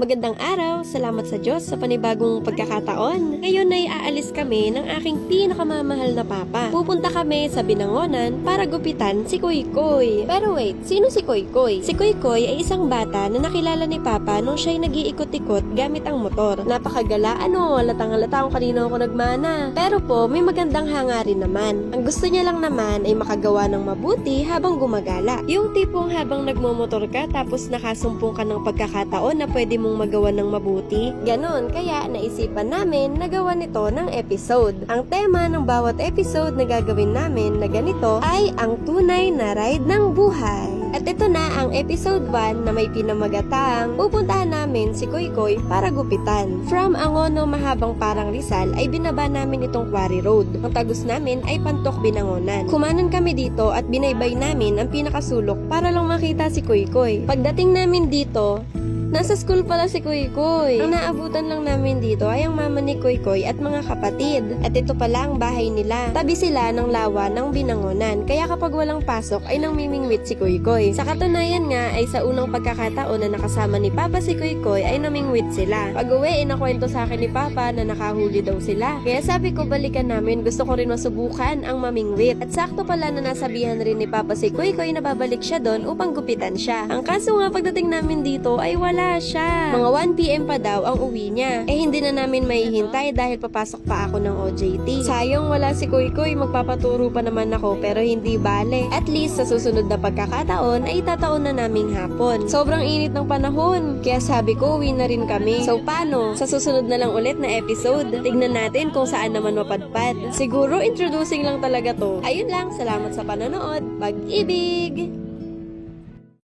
Magandang araw, salamat sa Diyos sa panibagong pagkakataon. Ngayon ay aalis kami ng aking pinakamamahal na papa. Pupunta kami sa Binangonan para gupitan si Kuy Kuy. Pero wait, sino si Kuy Kuy? Si Kuy Kuy ay isang bata na nakilala ni Papa nung siya'y nag-iikot-ikot gamit ang motor. Napakagala, ano, halatang halata kung kanino ako nagmana. Pero po, may magandang hangarin naman. Ang gusto niya lang naman ay makagawa ng mabuti habang gumagala. Yung tipong habang nagmomotor ka tapos nakasumpong ka ng pagkakataon na pwede mong magawa ng mabuti. Ganon, kaya naisipan namin na gawa nito ng episode. Ang tema ng bawat episode na gagawin namin na ganito ay ang tunay na ride ng buhay. At ito na ang episode 1 na may pinamagatang pupuntahan namin si Koy Koy para gupitan. From Angono mahabang parang Rizal ay binaba namin itong quarry road. Ang tagus namin ay Pantok Binangonan. Kumanan kami dito at binaybay namin ang pinakasulok para lang makita si Koy Koy. Pagdating namin dito, Nasa school pala si Kuy Kuy. Ang naabutan lang namin dito ay ang mama ni Kuy Kuy at mga kapatid. At ito pala ang bahay nila. Tabi sila ng lawa ng binangonan. Kaya kapag walang pasok ay nang mimingwit si Kuy Kuy. Sa katunayan nga ay sa unang pagkakataon na nakasama ni Papa si Kuy Kuy ay namingwit sila. Pag uwi, inakwento sa akin ni Papa na nakahuli daw sila. Kaya sabi ko balikan namin gusto ko rin masubukan ang mamingwit. At sakto pala na nasabihan rin ni Papa si Kuy Kuy na babalik siya doon upang gupitan siya. Ang kaso nga pagdating namin dito ay wala siya. Mga 1pm pa daw ang uwi niya. Eh hindi na namin mahihintay dahil papasok pa ako ng OJT. Sayang wala si Kuy Kuy, magpapaturo pa naman ako pero hindi bale. At least sa susunod na pagkakataon ay tataon na naming hapon. Sobrang init ng panahon, kaya sabi ko uwi na rin kami. So paano? Sa susunod na lang ulit na episode, tignan natin kung saan naman mapadpad. Siguro introducing lang talaga to. Ayun lang, salamat sa panonood. Pag-ibig!